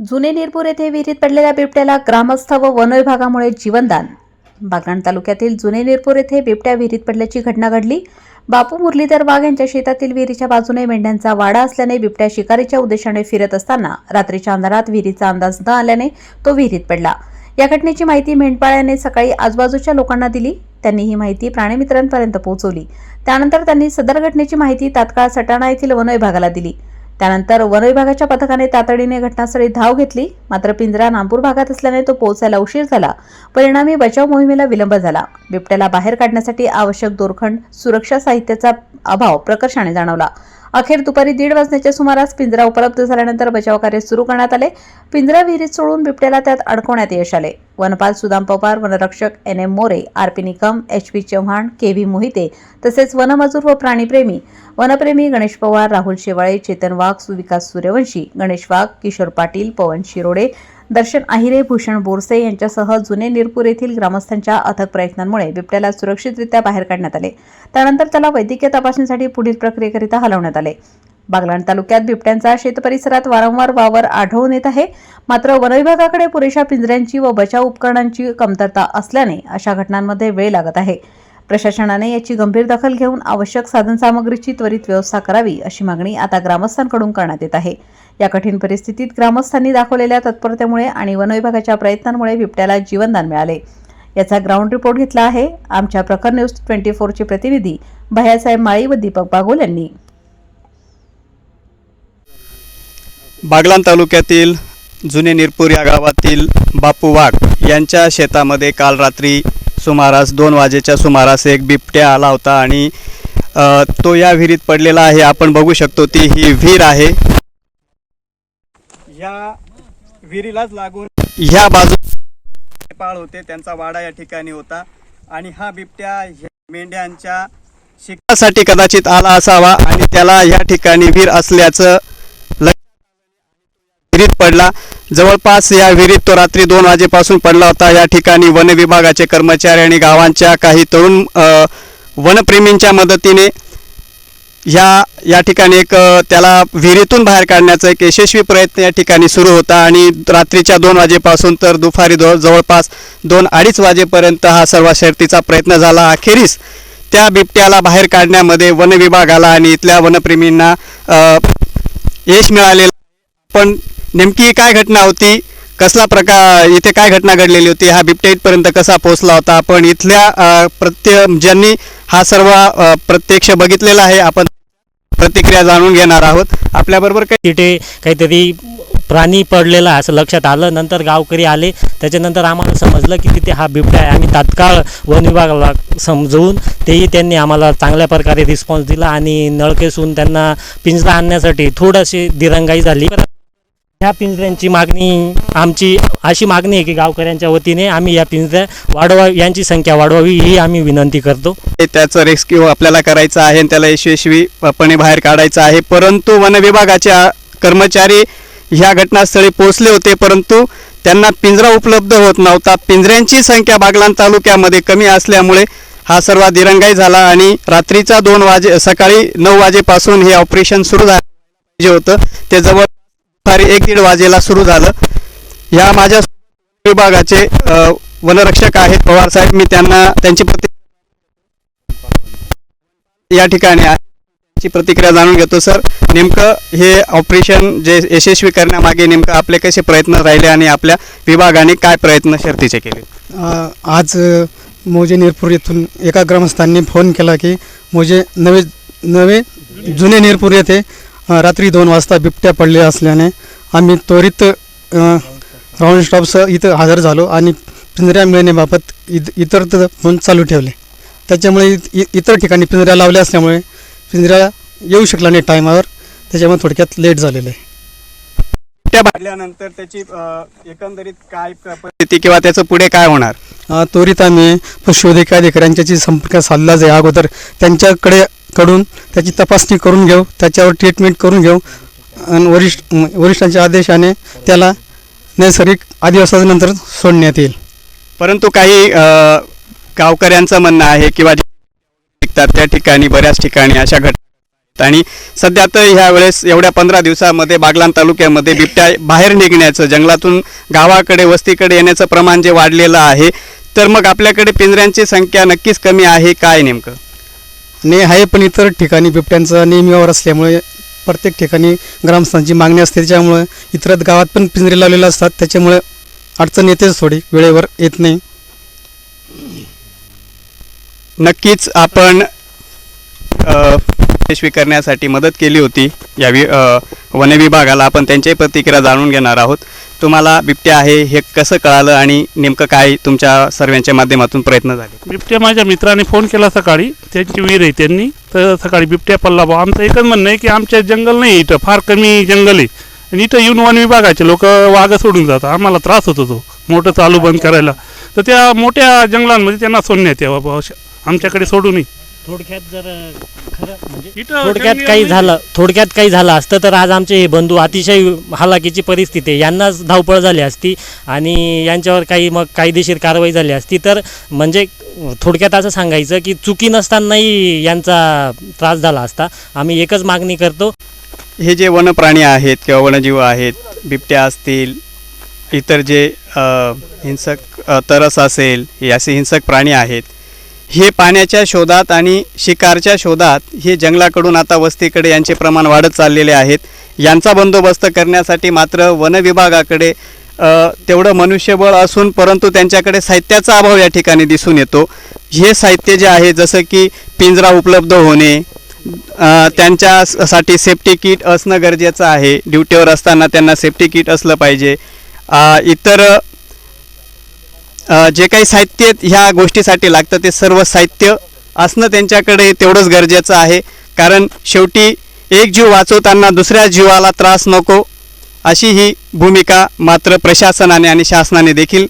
जुने निरपूर येथे विहिरीत पडलेल्या बिबट्याला ग्रामस्थ व वन विभागामुळे जीवनदान. बागण तालुक्यातील जुने निरपूर येथे बिबट्या विहिरीत पडल्याची घटना घडली. बापू मुरलीधर वाघ यांच्या शेतातील विहिरीच्या बाजूने मेंढ्यांचा वाडा असल्याने बिबट्या शिकारीच्या उद्देशाने फिरत असताना रात्रीच्या अंधारात विहिरीचा अंदाज न आल्याने तो विहिरीत पडला. या घटनेची माहिती मेंढपाळाने सकाळी आजूबाजूच्या लोकांना दिली. त्यांनी ही माहिती प्राणीमित्रांपर्यंत पोहोचवली. त्यानंतर त्यांनी सदर घटनेची माहिती तात्काळ सटाणा येथील वन विभागाला दिली. त्यानंतर वनविभागाच्या पथकाने तातडीने घटनास्थळी धाव घेतली. मात्र पिंजरा नागपूर भागात असल्याने तो पोहोचायला उशीर झाला. परिणामी बचाव मोहिमेला विलंब झाला. बिबट्याला बाहेर काढण्यासाठी आवश्यक दोरखंड सुरक्षा साहित्याचा अभाव प्रकर्षाने जाणवला. अखेर दुपारी दीड वाजण्याच्या सुमारास पिंजरा उपलब्ध झाल्यानंतर बचाव कार्य सुरू करण्यात आले. पिंजरा विहिरीत सोडून बिबट्याला त्यात अडकवण्यात यश आले. वनपाल सुदाम पवार वनरक्षक N M More R P Nikam H P Chavan K V Mohite तसेच वनमजूर व प्राणीप्रेमी. वनप्रेमी गणेश पवार राहुल शेवाळे चेतन वाघ सुविकास सूर्यवंशी गणेश वाघ किशोर पाटील पवन शिरोडे दर्शन आहिरे भूषण बोरसे यांच्यासह जुने निरपूर येथील ग्रामस्थांच्या अथक प्रयत्नांमुळे बिबट्याला सुरक्षितरित्या बाहेर काढण्यात आले. त्यानंतर त्याला वैद्यकीय तपासणीसाठी पुढील प्रक्रियेकरिता हलवण्यात आले. बागलाण तालुक्यात बिबट्यांचा शेत परिसरात वारंवार वावर आढळून येत आहे. मात्र वनविभागाकडे पुरेशा पिंजऱ्यांची व बचाव उपकरणांची कमतरता असल्याने अशा घटनांमध्ये वेळ लागत आहे. प्रशासनाने याची गंभीर दखल घेऊन आवश्यक साधनसामग्रीची त्वरित व्यवस्था करावी अशी मागणी आता ग्रामस्थांकडून करण्यात येत आहे. या कठीण परिस्थितीत ग्रामस्थांनी दाखवलेल्या तत्परतेमुळे आणि वनविभागाच्या प्रयत्नांमुळे बिबट्याला जीवनदान मिळाले. याचा ग्राउंड रिपोर्ट घेतला आहे. आमच्या प्रखर न्यूज ट्वेंटी फोरचे प्रतिनिधी भयासाहेब माळी व दीपक बागोल यांनी. बागलान तालुक्यातील जुने निरपूर या गावातील बापू वाघ यांच्या शेतामध्ये काल रात्री सुमारास दोन वाजेच्या सुमारास एक बिबट्या आला होता आणि तो या विहिरीत पडलेला आहे. आपण बघू शकतो ती ही विहीर आहे. या विहिरीलाच लागून ह्या बाजू पाळ होते. त्यांचा वाडा या ठिकाणी होता. आणि हा बिबट्या मेंढ्यांच्या शिकासाठी कदाचित आला असावा आणि त्याला या ठिकाणी विहीर असल्याचं विहिरीत पडला. जवळपास या विहिरीत तो रात्री दोन वाजेपासून पडला होता. या ठिकाणी वन विभागाचे कर्मचारी आणि गावांच्या काही तरुण वनप्रेमींच्या मदतीने ह्या या ठिकाणी एक त्याला विहिरीतून बाहेर काढण्याचा एक यशस्वी प्रयत्न या ठिकाणी सुरू होता आणि रात्रीच्या दोन वाजेपासून तर दुपारी दो जवळपास दोन अडीच वाजेपर्यंत हा सर्व शर्तीचा प्रयत्न झाला. अखेरीस त्या बिबट्याला बाहेर काढण्यामध्ये वन विभागाला आणि इथल्या वनप्रेमींना यश मिळालेलं पण नेमकी काय घटना होती? कसला प्रकार इथे काय घटना घडलेली होती? हा बिबट्या इथपर्यंत कसा पोहोचला होता? आपण इथल्या प्रत्य ज्यांनी हा सर्व प्रत्यक्ष बघितलेला आहे आपण प्रतिक्रिया जाणून घेणार आहोत. आपल्याबरोबर काही तिथे काहीतरी प्राणी पडलेला आहे असं लक्षात आलं. नंतर गावकरी आले. त्याच्यानंतर आम्हाला समजलं की तिथे हा बिबट्या आहे. आम्ही तात्काळ वन विभागाला समजवून तेही त्यांनी आम्हाला चांगल्या प्रकारे रिस्पॉन्स दिला आणि नळकेसून त्यांना पिंजरा आणण्यासाठी थोडीशी दिरंगाई झाली. ह्या पिंजऱ्यांची मागणी आमची अशी मागणी आहे की गावकऱ्यांच्या वतीने आम्ही या पिंजऱ्या वाढवा यांची संख्या वाढवावी ही आम्ही विनंती करतो. त्याचं रेस्क्यू आपल्याला करायचं आहे आणि त्याला यशस्वीपणे बाहेर काढायचं आहे. परंतु वन विभागाच्या कर्मचारी ह्या घटनास्थळी पोहोचले होते परंतु त्यांना पिंजरा उपलब्ध होत नव्हता. पिंजऱ्यांची संख्या बागलाण तालुक्यामध्ये कमी असल्यामुळे हा सर्व दिरंगाई झाला आणि रात्रीचा दोन वाजे सकाळी नऊ वाजेपासून हे ऑपरेशन सुरू झालं. जे होतं ते जवळ दुपारी एक दीड वाजेला सुरू झालं. या माझ्या विभागाचे वनरक्षक आहेत पवार साहेब. मी त्यांना त्यांची प्रति या ठिकाणी आहे. ची प्रतिक्रिया जाणून घेतो सर. नेमकं हे ऑपरेशन जे यशस्वी करण्यामागे नेमकं आपले कसे प्रयत्न राहिले आणि आपल्या विभागाने काय प्रयत्न शर्तीचे केले? आज मोजे निरपूर येथून एका ग्रामस्थांनी फोन केला की मोजे नवे नवे जुने निरपूर येथे रात्री दोन वाजता बिबट्या पडले असल्याने आम्ही त्वरित राऊंड स्टॉपसह इथं हजर झालो आणि पिंजऱ्या मिळण्याबाबत इत इतर फोन चालू ठेवले. त्याच्यामुळे इत- इ- इतर ठिकाणी पिंजऱ्या लावल्या असल्यामुळे पिंजऱ्या येऊ शकला नाही टायमावर. त्याच्यामुळे थोडक्यात लेट झालेलं आहे. त्या भाडल्यानंतर त्याची एकंदरीत काय परिस्थिती किंवा त्याचं पुढे काय होणार? त्वरित आम्ही पशुवैद्यकीय अधिकाऱ्यांच्याशी संपर्क साधला जाईल. अगोदर त्यांच्याकडे कडून त्याची तपासणी करून घेऊ त्याच्यावर ट्रीटमेंट करून घेऊ. आणि वरिष्ठ वरिष्ठांच्या आदेशाने त्याला नैसर्गिक आदिवासानंतर सोडण्यात येईल. परंतु काही गावकऱ्यांचं म्हणणं आहे किंवा जे शिकतात त्या ठिकाणी बऱ्याच ठिकाणी अशा घटना आणि सध्या तर ह्या वेळेस एवढ्या पंधरा दिवसामध्ये बागलान तालुक्यामध्ये बिबट्या बाहेर निघण्याचं जंगलातून गावाकडे वस्तीकडे येण्याचं प्रमाण जे वाढलेलं आहे तर मग आपल्याकडे पिंजऱ्यांची संख्या नक्कीच कमी आहे काय नेमकं? ने आहे पण इतर ठिकाणी बिबट्यांचा नेहमी वावर असल्यामुळे प्रत्येक ठिकाणी ग्रामस्थांची मागणी असते. त्याच्यामुळे इतर गावात पण पिंजरे लावलेले असतात. त्याच्यामुळे अडचण येतेच थोडी. वेळेवर येत नाही. नक्कीच आपण यशस्वी करण्यासाठी मदत केली होती. या वि वनविभागाला आपण त्यांच्याही प्रतिक्रिया जाणून घेणार आहोत. तुम्हाला बिबट्या आहे हे कसं कळालं आणि नेमकं काय तुमच्या सर्वांच्या माध्यमातून प्रयत्न झाले? बिबट्या माझ्या मित्राने फोन केला सकाळी. त्यांची विहीर आहे त्यांनी. तर सकाळी बिबट्या पडला भाऊ. आमचं एकच म्हणणं आहे की आमच्या जंगल नाही इथं. फार कमी जंगल आहे. आणि इथं येऊन वन विभागाचे लोक वाघ सोडून जातात. आम्हाला त्रास होतो तो. मोठं चालू बंद करायला. तर त्या मोठ्या जंगलांमध्ये त्यांना सोडण्यात यावं आमच्याकडे सोडू नये थोडक्यात जर खरं म्हणजे इथं थोडक्यात काही झालं थोडक्यात काही झालं असतं तर आज आमचे हे बंधू अतिशय हालाकीची परिस्थिती आहे. यांनाच धावपळ झाली असती आणि यांच्यावर काही मग कायदेशीर कारवाई झाली असती. तर म्हणजे थोडक्यात असं सांगायचं की चुकी नसतानाही यांचा त्रास झाला असता. आम्ही एकच मागणी करतो. हे जे वनप्राणी आहेत किंवा वनजीव आहेत बिबट्या असतील इतर जे अ, हिंसक अ, तरस असेल हे असे हिंसक प्राणी आहेत हे पाण्याच्या शोधात आणि शिकारच्या शोधात हे जंगलाकडून आता वस्तीकडे यांचे प्रमाण वाढत चाललेले आहेत. यांचा बंदोबस्त करण्यासाठी मात्र वनविभागाकडे तेवढं मनुष्यबळ असून परंतु त्यांच्याकडे साहित्याचा अभाव या ठिकाणी दिसून येतो. हे साहित्य जे आहे जसं की पिंजरा उपलब्ध होणे त्यांच्यासाठी सेफ्टी किट असणं गरजेचं आहे. ड्युटीवर असताना त्यांना सेफ्टी किट असलं पाहिजे. इतर जे काही साहित्य ह्या गोष्टीसाठी लागतं ते सर्व साहित्य असणं त्यांच्याकडे तेवढंच गरजेचं आहे. कारण शेवटी एक जीव वाचवताना दुसऱ्या जीवाला त्रास नको अशी ही भूमिका मात्र प्रशासनाने आणि शासनाने देखील